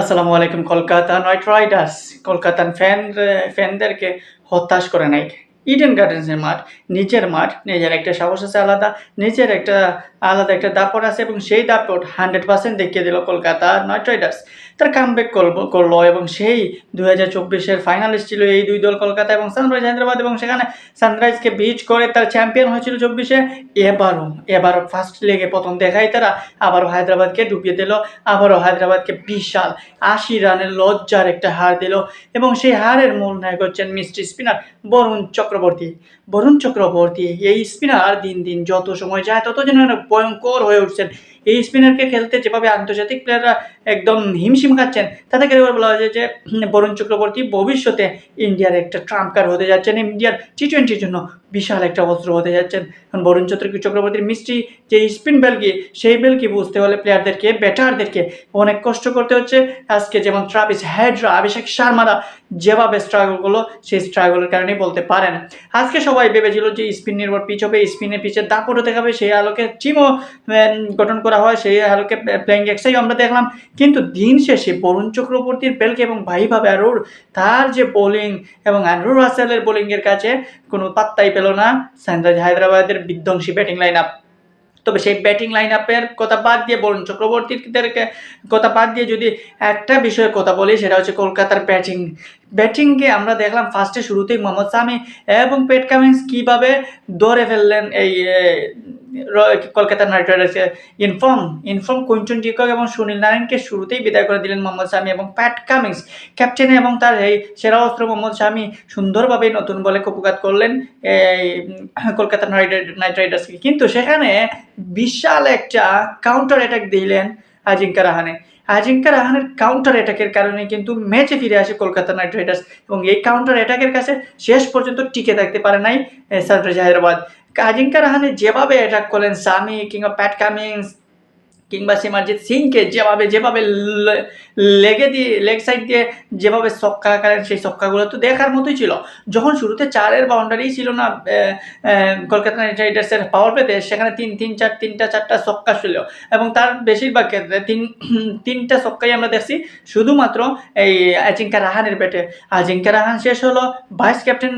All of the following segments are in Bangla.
আসসালামু আলাইকুম, কলকাতা নাইট রাইডার্স কলকাতার ফ্যান ফ্যানদেরকে হতাশ করে নাই। ইডেন গার্ডেন্সের মাঠ নিজের মাঠ, নিজের একটা সাহস আছে আলাদা, নিজের একটা, আলাদা একটা দাপট আছে এবং সেই দাপট হান্ড্রেড পার্সেন্ট দেখিয়ে দিল কলকাতা নাইট রাইডার্স তার কামব্যাক করল এবং সেই দুই হাজার চব্বিশের ফাইনালিস্ট ছিল এই দুই দল কলকাতা এবং সানরাইজ হায়দ্রাবাদ এবং সেখানে সানরাইজকে বিচ করে তার চ্যাম্পিয়ন হয়েছিল চব্বিশে এবারও। এবারও ফার্স্ট লেগে প্রথম দেখাই তারা। আবারও হায়দ্রাবাদকে ডুবিয়ে দিল। আবারও হায়দ্রাবাদকে বিশাল আশি রানের লজ্জার একটা হার দিল এবং সেই হারের মূল নায়ক হচ্ছেন মিস্ট্রি স্পিনার বরুণ চক্রবর্তী। বরুণ চক্রবর্তী এই স্পিনার দিন দিন যত সময় যায় তত যেন ভয়ঙ্কর হয়ে উঠছেন। এই স্পিনারকে খেলতে যেভাবে আন্তর্জাতিক প্লেয়াররা একদম হিমশিম খাচ্ছেন, তাতে করে বলা হয়েছে যে, বরুণ চক্রবর্তী ভবিষ্যতে ইন্ডিয়ার একটা ট্রাম্প কার্ড হতে যাচ্ছেন, ইন্ডিয়ার টি টোয়েন্টির জন্য বিশাল একটা অস্ত্র হতে যাচ্ছেন। কারণ বরুণ চক্র চক্রবর্তীর মিষ্টি যে স্পিন বেলকি সেই বেলকি বুঝতে হলে প্লেয়ারদেরকে ব্যাটারদেরকে অনেক কষ্ট করতে হচ্ছে। আজকে যেমন ট্রাভিস হেডরা অভিষেক শর্মারা যেভাবে স্ট্রাগল করল, সেই স্ট্রাগলের কারণেই বলতে পারেন। আজকে সবাই ভেবেছিল যে স্পিন নির্ভর পিচ হবে স্পিনের পিচে দাপট হতে হবে, সেই আলোকে টিমও গঠন করা হয়, সেই আলোকে প্লেয়িং এক্সাই আমরা দেখলাম। কিন্তু দিন শেষে বরুণ চক্রবর্তীর পেলকে এবং ভাইভাবে আরুর তার যে বোলিং এবং আনুর রাসেলের বোলিংয়ের কাছে কোনো পাত্তাই পেল না। সানরাইজ হায়দ্রাবাদের বিধ্বংসী ব্যাটিং লাইন আপ তবে সেই ব্যাটিং লাইন আপের কথা বাদ দিয়ে বলুন চক্রবর্তীদেরকে কথা বাদ দিয়ে যদি একটা বিষয়ে কথা বলি, সেটা হচ্ছে কলকাতার ব্যাটিং ব্যাটিংকে আমরা দেখলাম ফার্স্টে শুরুতেই মোহাম্মদ সামি এবং পেট কামিন্স কীভাবে দৌড়ে ফেললেন এই Kolkata Knight রাইডার্সে in form in form Quinton de Kock এবং সুনীল নারায়ণকে শুরুতেই বিদায় করে দিলেন মোহাম্মদ শামি এবং প্যাট কামিংস। ক্যাপ্টেন এবং তার এই সেরা অস্ত্র মোহাম্মদ শামি সুন্দরভাবে নতুন বলে কপুকাত করলেন এই কলকাতা নাইট নাইট রাইডার্সকে কিন্তু সেখানে বিশাল একটা কাউন্টার অ্যাটাক দিলেন আজিঙ্কা রাহানে। আজিঙ্কা রাহানের কাউন্টার অ্যাটাকের কারণে কিন্তু ম্যাচে ফিরে আসে কলকাতা নাইট রাইডার্স এবং এই কাউন্টার অ্যাটাকের কাছে শেষ পর্যন্ত টিকে থাকতে পারে নাই সানরাইজ হায়দ্রাবাদ আজিঙ্কা রাহানে যেভাবে অ্যাটাক করলেন সামি কিংবা প্যাট কামিংস কিংবা সিমারজিৎ সিংকে যেভাবে যেভাবে লেগে দিয়ে লেগ সাইড দিয়ে যেভাবে ছক্কা করেন সেই ছক্কাগুলো তো দেখার মতোই ছিল। যখন শুরুতে চারের বাউন্ডারি ছিল না কলকাতা নাইট রাইডার্সের পাওয়ার পেতে সেখানে তিন তিন, চার তিনটা চারটা ছক্কা ছিল। এবং তার বেশিরভাগ ক্ষেত্রে তিন তিনটা ছক্কাই আমরা দেখছি, শুধুমাত্র এই আজিঙ্কা রাহানের ব্যাটে। আজিঙ্কা রাহান শেষ হলো ভাইস ক্যাপ্টেন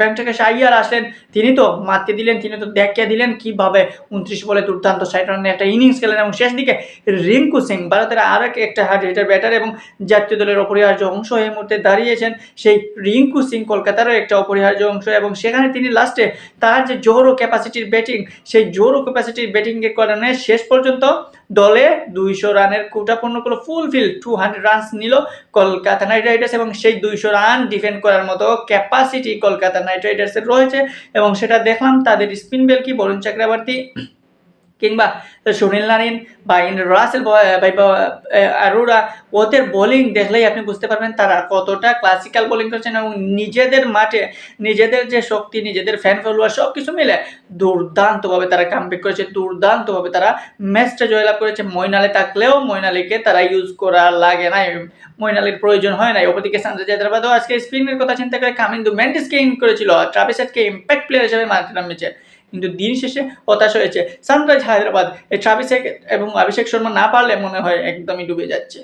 ব্যাংটেকেশ আইয়ার আসলেন। তিনি তো মারতে দিলেন, তিনি তো দেখিয়ে দিলেন কীভাবে উনত্রিশ বলে দুর্দান্ত ষাট রানের একটা ইনিংস খেলেন এবং শেষ দিকে রিঙ্কু সিং, ভারতের আর একটা হার্ড হিটার ব্যাটার এবং জাতীয় দলের অপরিহার্য অংশ এই মুহূর্তে দাঁড়িয়েছেন। সেই রিঙ্কু সিং কলকাতারও একটা অপরিহার্য অংশ এবং সেখানে তিনি লাস্টে তার যে জোরো ক্যাপাসিটির ব্যাটিং সেই জোরো ক্যাপাসিটির ব্যাটিংয়ের কারণে শেষ পর্যন্ত দলে দুইশো রানের কোটা পূর্ণ করল ফুলফিল টু হান্ড্রেড রানস নিল কলকাতা নাইট রাইডার্স এবং সেই দুইশো রান ডিফেন্ড করার মতো ক্যাপাসিটি কলকাতা নাইট রাইডার্সের রয়েছে এবং সেটা দেখলাম তাদের স্পিন বেল কি? বরুণ চক্রবর্তী কিংবা সুনীল নারিন বা রাসেল আরোরা ওদের বোলিং দেখলেই আপনি বুঝতে পারবেন তারা কতটা ক্লাসিক্যাল বোলিং করছেন এবং নিজেদের মাঠে নিজেদের যে শক্তি, নিজেদের ফ্যান ফলোয়ার সব কিছু মিলে দুর্দান্তভাবে তারা কামব্যাক করেছে, দুর্দান্তভাবে তারা ম্যাচটা জয়লাভ করেছে। মৈনালে থাকলেও মৈনালিকে তারা ইউজ করা লাগে নাই মৈনালির প্রয়োজন হয় নাই। ওপরদিকে সানরাইজ হায়দ্রাবাদও আজকে স্পিনের কথা চিন্তা করে কামিন্দু মেন্ডিসকে ইন করেছিল ট্রাভিসেটকে ইম্প্যাক্ট প্লেয়ার হিসেবে মাঠে নামিয়েছে কিন্তু দিন শেষে হতাশ হয়েছে। সানরাইজ হায়দ্রাবাদ ট্রাভিসেক এবং অভিষেক শর্মা না পারলে মনে হয় একদমই ডুবে যাচ্ছে।